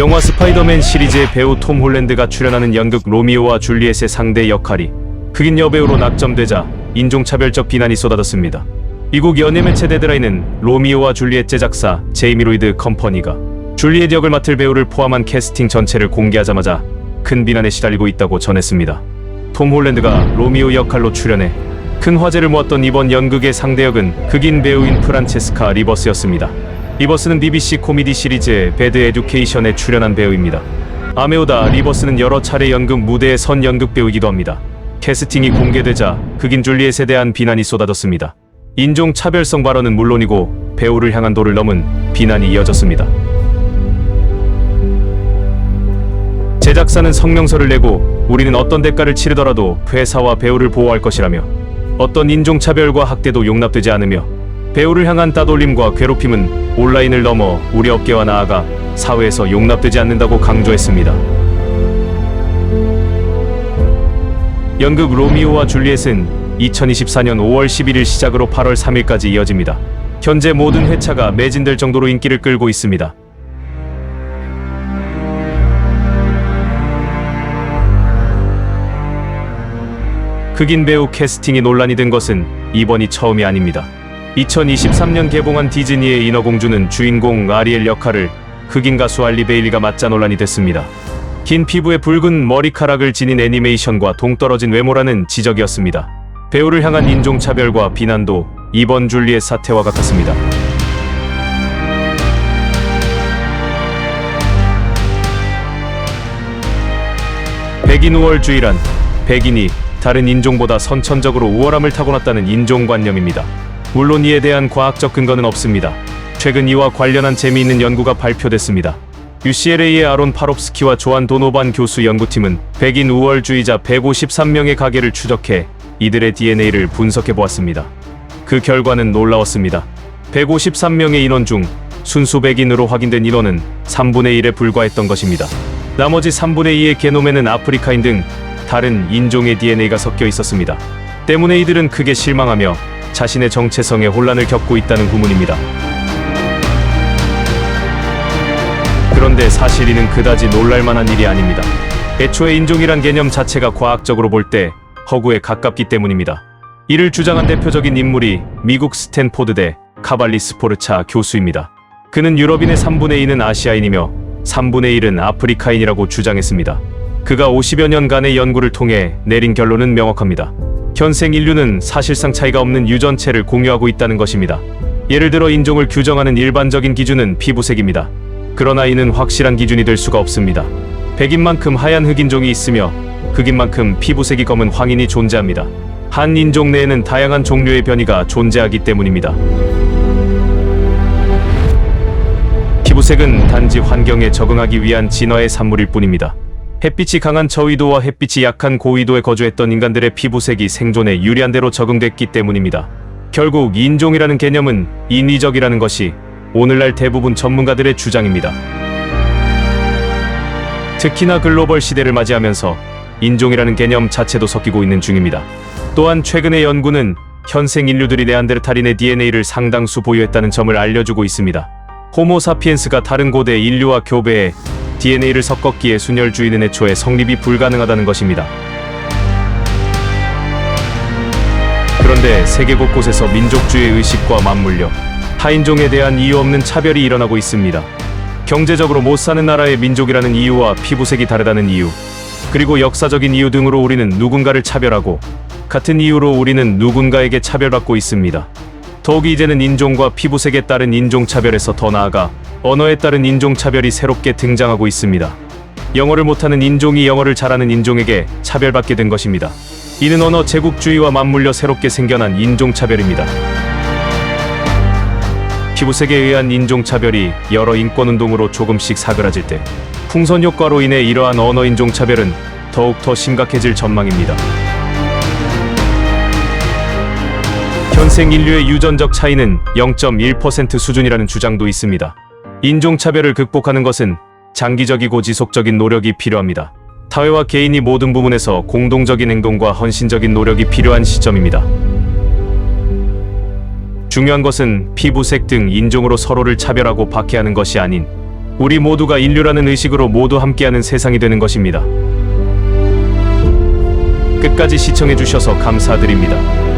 영화 스파이더맨 시리즈의 배우 톰 홀랜드가 출연하는 연극 로미오와 줄리엣의 상대 역할이 흑인 여배우로 낙점되자 인종차별적 비난이 쏟아졌습니다. 미국 연예 매체 데드라인은 로미오와 줄리엣 제작사 제이미 로이드 컴퍼니가 줄리엣 역을 맡을 배우를 포함한 캐스팅 전체를 공개하자마자 큰 비난에 시달리고 있다고 전했습니다. 톰 홀랜드가 로미오 역할로 출연해 큰 화제를 모았던 이번 연극의 상대 역은 흑인 배우인 프란체스카 리버스였습니다. 리버스는 BBC 코미디 시리즈 배드 에듀케이션에 출연한 배우입니다. 아메오다 리버스는 여러 차례 연극 무대에 선 연극 배우이기도 합니다. 캐스팅이 공개되자 흑인 줄리엣에 대한 비난이 쏟아졌습니다. 인종 차별성 발언은 물론이고 배우를 향한 도를 넘은 비난이 이어졌습니다. 제작사는 성명서를 내고 우리는 어떤 대가를 치르더라도 회사와 배우를 보호할 것이라며 어떤 인종차별과 학대도 용납되지 않으며 배우를 향한 따돌림과 괴롭힘은 온라인을 넘어 우리 업계와 나아가 사회에서 용납되지 않는다고 강조했습니다. 연극 로미오와 줄리엣은 2024년 5월 11일 시작으로 8월 3일까지 이어집니다. 현재 모든 회차가 매진될 정도로 인기를 끌고 있습니다. 흑인 배우 캐스팅이 논란이 된 것은 이번이 처음이 아닙니다. 2023년 개봉한 디즈니의 인어공주는 주인공 아리엘 역할을 흑인 가수 알리 베일리가 맡자 논란이 됐습니다. 긴 피부에 붉은 머리카락을 지닌 애니메이션과 동떨어진 외모라는 지적이었습니다. 배우를 향한 인종차별과 비난도 이번 줄리엣 사태와 같았습니다. 백인 우월주의란 백인이 다른 인종보다 선천적으로 우월함을 타고났다는 인종관념입니다. 물론 이에 대한 과학적 근거는 없습니다. 최근 이와 관련한 재미있는 연구가 발표됐습니다. UCLA의 아론 파롭스키와 조한 도노반 교수 연구팀은 백인 우월주의자 153명의 가계를 추적해 이들의 DNA를 분석해 보았습니다. 그 결과는 놀라웠습니다. 153명의 인원 중 순수 백인으로 확인된 인원은 3분의 1에 불과했던 것입니다. 나머지 3분의 2의 게놈에는 아프리카인 등 다른 인종의 DNA가 섞여 있었습니다. 때문에 이들은 크게 실망하며 자신의 정체성에 혼란을 겪고 있다는 후문입니다. 그런데 사실 이는 그다지 놀랄만한 일이 아닙니다. 애초에 인종이란 개념 자체가 과학적으로 볼 때 허구에 가깝기 때문입니다. 이를 주장한 대표적인 인물이 미국 스탠포드대 카발리 스 포르차 교수입니다. 그는 유럽인의 3분의 2는 아시아인이며 3분의 1은 아프리카인이라고 주장했습니다. 그가 50여 년간의 연구를 통해 내린 결론은 명확합니다. 현생 인류는 사실상 차이가 없는 유전체를 공유하고 있다는 것입니다. 예를 들어 인종을 규정하는 일반적인 기준은 피부색입니다. 그러나 이는 확실한 기준이 될 수가 없습니다. 백인만큼 하얀 흑인종이 있으며 흑인만큼 피부색이 검은 황인이 존재합니다. 한 인종 내에는 다양한 종류의 변이가 존재하기 때문입니다. 피부색은 단지 환경에 적응하기 위한 진화의 산물일 뿐입니다. 햇빛이 강한 저위도와 햇빛이 약한 고위도에 거주했던 인간들의 피부색이 생존에 유리한 대로 적응됐기 때문입니다. 결국 인종이라는 개념은 인위적이라는 것이 오늘날 대부분 전문가들의 주장입니다. 특히나 글로벌 시대를 맞이하면서 인종이라는 개념 자체도 섞이고 있는 중입니다. 또한 최근의 연구는 현생 인류들이 네안데르탈인의 DNA를 상당수 보유했다는 점을 알려주고 있습니다. 호모사피엔스가 다른 고대 인류와 교배해 DNA를 섞었기에 순혈주의는 애초에 성립이 불가능하다는 것입니다. 그런데 세계 곳곳에서 민족주의 의식과 맞물려 타인종에 대한 이유 없는 차별이 일어나고 있습니다. 경제적으로 못 사는 나라의 민족이라는 이유와 피부색이 다르다는 이유, 그리고 역사적인 이유 등으로 우리는 누군가를 차별하고 같은 이유로 우리는 누군가에게 차별받고 있습니다. 더욱이 이제는 인종과 피부색에 따른 인종차별에서 더 나아가 언어에 따른 인종차별이 새롭게 등장하고 있습니다. 영어를 못하는 인종이 영어를 잘하는 인종에게 차별받게 된 것입니다. 이는 언어 제국주의와 맞물려 새롭게 생겨난 인종차별입니다. 피부색에 의한 인종차별이 여러 인권운동으로 조금씩 사그라질 때 풍선 효과로 인해 이러한 언어 인종차별은 더욱 더 심각해질 전망입니다. 현생 인류의 유전적 차이는 0.1% 수준이라는 주장도 있습니다. 인종차별을 극복하는 것은 장기적이고 지속적인 노력이 필요합니다. 사회와 개인이 모든 부분에서 공동적인 행동과 헌신적인 노력이 필요한 시점입니다. 중요한 것은 피부색 등 인종으로 서로를 차별하고 박해하는 것이 아닌 우리 모두가 인류라는 의식으로 모두 함께하는 세상이 되는 것입니다. 끝까지 시청해 주셔서 감사드립니다.